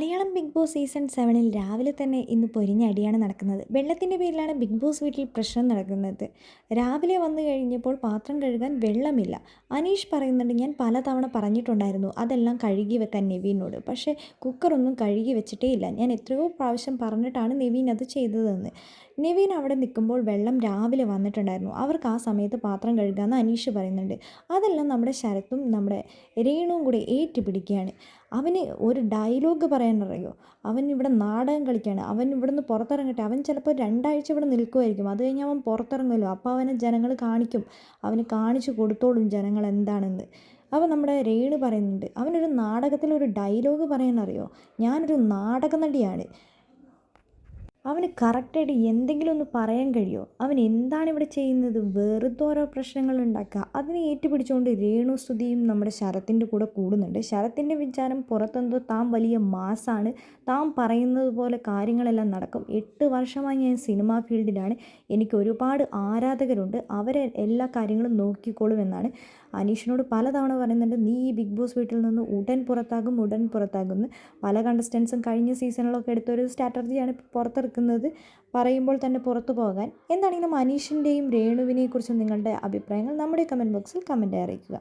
Malayalam big boss season സെവനിൽ രാവിലെ തന്നെ ഇന്ന് പൊരിഞ്ഞ അടിയാണ് നടക്കുന്നത്. വെള്ളത്തിന്റെ പേരിലാണ് ബിഗ് ബോസ് വീട്ടിൽ പ്രശ്നം നടക്കുന്നത്. രാവിലെ വന്നു കഴിഞ്ഞപ്പോൾ പാത്രം കഴുകാൻ വെള്ളമില്ല. അനീഷ് പറയുന്നുണ്ട് ഞാൻ പലതവണ പറഞ്ഞിട്ടുണ്ടായിരുന്നു അതെല്ലാം കഴുകി വെക്കാൻ നെവീനോട്. പക്ഷേ കുക്കറൊന്നും കഴുകി വെച്ചിട്ടേ ഇല്ല ഞാൻ എത്രയോ പ്രാവശ്യം പറഞ്ഞിട്ടാണ് നെവീൻ അത് ചെയ്തതെന്ന്. നെവീൻ അവിടെ നിൽക്കുമ്പോൾ വെള്ളം രാവിലെ വന്നിട്ടുണ്ടായിരുന്നു. അവർക്ക് ആ സമയത്ത് പാത്രം കഴുകാമെന്ന് അനീഷ് പറയുന്നുണ്ട്. അതെല്ലാം നമ്മുടെ ശരത്തും നമ്മുടെ രേണുവും കൂടെ ഏറ്റുപിടിക്കുകയാണ്. അവന് ഒരു ഡയലോഗ് പറയാനറിയോ അവൻ ഇവിടെ നാടകം കളിക്കുകയാണ് അവൻ ഇവിടെ നിന്ന് പുറത്തിറങ്ങട്ടെ. അവൻ ചിലപ്പോൾ രണ്ടാഴ്ച ഇവിടെ നിൽക്കുമായിരിക്കും. അത് കഴിഞ്ഞ് അവൻ പുറത്തിറങ്ങുമല്ലോ. അപ്പോൾ അവനെ ജനങ്ങൾ കാണിക്കും. അവന് കാണിച്ചു കൊടുത്തോളും ജനങ്ങൾ എന്താണെന്ന്. അപ്പോൾ നമ്മുടെ രേണു പറയുന്നുണ്ട്. അവനൊരു നാടകത്തിലൊരു ഡയലോഗ് പറയാനറിയോ? ഞാനൊരു നാടക നടിയാണ് അവന് കറക്റ്റായിട്ട് എന്തെങ്കിലും ഒന്ന് പറയാൻ കഴിയുമോ? അവൻ എന്താണ് ഇവിടെ ചെയ്യുന്നത്? വെറുതെ ഓരോ പ്രശ്നങ്ങൾ ഉണ്ടാക്കുക. അതിനെ ഏറ്റുപിടിച്ചുകൊണ്ട് രേണു സ്തുതിയും നമ്മുടെ ശരത്തിന്റെ കൂടെ കൂടുന്നുണ്ട്. ശരത്തിന്റെ വിചാരം പുറത്തെന്തോ താൻ വലിയ മാസാണ്. താൻ പറയുന്നത് പോലെ കാര്യങ്ങളെല്ലാം നടക്കും. എട്ട് വർഷമായി ഞാൻ സിനിമാ ഫീൽഡിലാണ്. എനിക്ക് ഒരുപാട് ആരാധകരുണ്ട്. അവരെ എല്ലാ കാര്യങ്ങളും നോക്കിക്കോളും എന്നാണ് അനീഷിനോട് പലതവണ പറയുന്നുണ്ട് നീ ഈ ബിഗ് ബോസ് വീട്ടിൽ നിന്ന് ഉടൻ പുറത്താകും ഉടൻ പുറത്താകും. പല കണ്ടസ്റ്റൻസും കഴിഞ്ഞ സീസണിലൊക്കെ എടുത്തൊരു സ്ട്രാറ്റജിയാണ് പുറത്തിറക്കുന്നത് പറയുമ്പോൾ തന്നെ പുറത്തു പോകാൻ. എന്താണെങ്കിലും അനീഷിന്റെയും രേണുവിനെക്കുറിച്ചും നിങ്ങളുടെ അഭിപ്രായങ്ങൾ നമ്മുടെ കമന്റ് ബോക്സിൽ കമന്റ് അറിയിക്കുക.